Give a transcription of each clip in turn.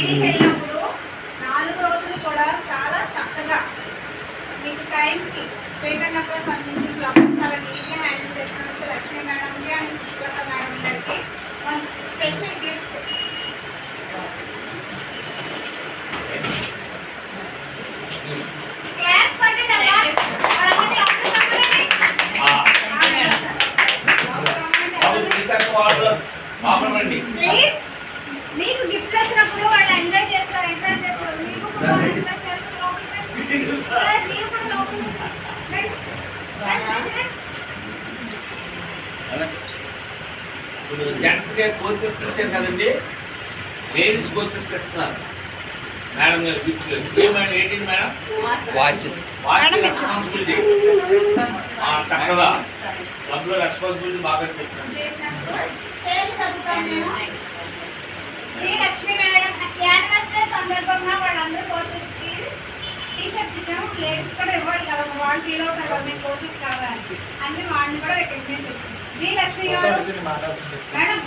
Training వెళ్ళినప్పుడు నాలుగు రోజులు కూడా చాలా చక్కగా మీకు టైంకి పేమెంట్ అప్పుడు సంబంధించి బ్లాక్ చాలా నీట్గా హ్యాండిల్ చేస్తున్నందుకు లక్ష్మీ మేడంకి అండ్ పుష్పలత మేడం గారికి one special gift. Class. Please. మీకు గిఫ్ట్ వచ్చినప్పుడు వాళ్ళు ఎంజాయ్ చేస్తారు ఎంజాయ్ చేస్తారు. మీకు. ఇప్పుడు జెంట్స్కి కోచెస్ ఇచ్చారు కదండి. లేడీస్ కోచెస్ ఇస్తున్నారు మేడం గారు గిఫ్ట్ ఏమైనా ఏంటి మేడం వాచెస్ వాచ్ రెస్పాన్సిబిలిటీ చక్కగా. రెస్పాన్సిబిలిటీ బాగా చేస్తున్నారు. అన్ని వాళ్ళని కూడా రికమెండ్ చేస్తాం శ్రీ లక్ష్మి గారు. మేడం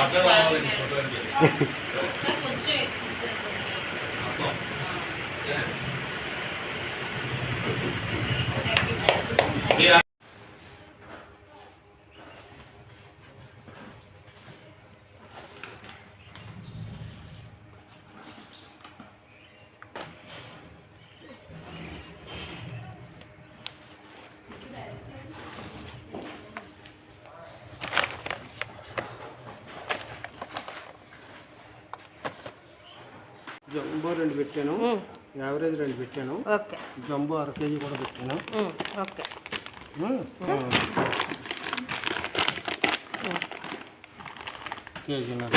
అట్లా రావాలండి ఫోటోకి. మీరు జంబో రెండు పెట్టాను. యావరేజ్ రెండు పెట్టాను. ఓకే. జంబో అర కేజీ కూడా పెట్టాను. ఓకే. కేజీన్నర.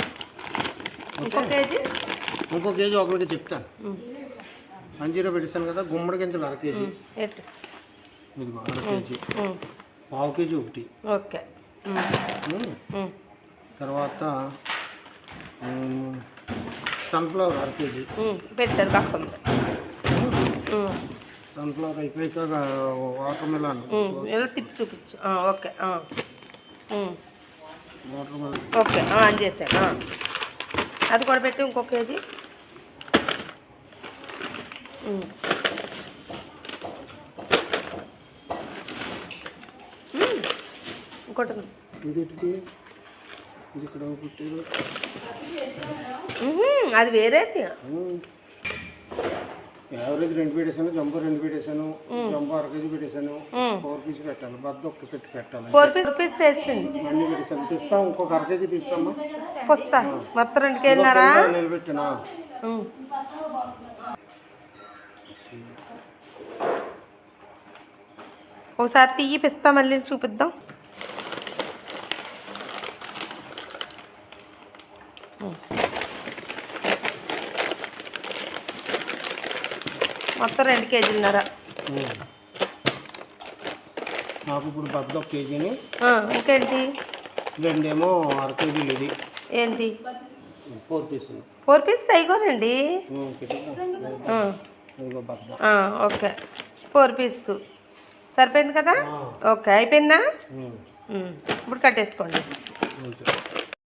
ఇంకో కేజీ? ఇంకో కేజీ ఒకరికి చెప్తాను. అంజీరా పెట్టేశాను కదా గుమ్మడి గింజలు అర కేజీ. ఇదిగో అర కేజీ. పావు కేజీ ఒకటి. ఓకే. తర్వాత సన్ఫ్లవర్ అర కేజీ. పెట్టారు కాకుండా సన్ఫ్లవర్ అయిపోయాక వాటర్ మిలాన్ ఎలా తిప్పి చూపించు. ఓకే వాటర్ మిలాన్ ఓకే ఆ. అది కూడా పెట్టి ఇంకో కేజీ. ఇంకోటి అది వేరేది యావరేజ్ రెండు పెట్టేశాను జంబో రెండు పెట్టేశాను జంబో అర కేజీ పెట్టేశాను. మ్మ్. ఫోర్ పీస్ పెట్టాలి బద్ద ఒక్క పెట్టి పెట్టాలి. ఫోర్ పీస్ పీస్ వేసింది అన్ని పెట్టేశాను. తీస్తాం ఇంకొక అర కేజీ తీస్తామా? పుస్తా. మొత్తం రెండు కేజీనారా నిలబెట్టినా. ఒకసారి తీయి పిస్తా మళ్ళీ చూపిద్దాం. మొత్తం రెండు కేజీలన్నర. నాకు ఇప్పుడు బద్ద ఒక కేజీని. ఇంకేంటి? రెండేమో అర కేజీలు ఇది. ఏంటి? Four piece. ఫోర్ పీస్ ఆ, ఓకే. Four piece. సరిపోయింది కదా? ఓకే అయిపోయిందా? ఇప్పుడు కట్టేసుకోండి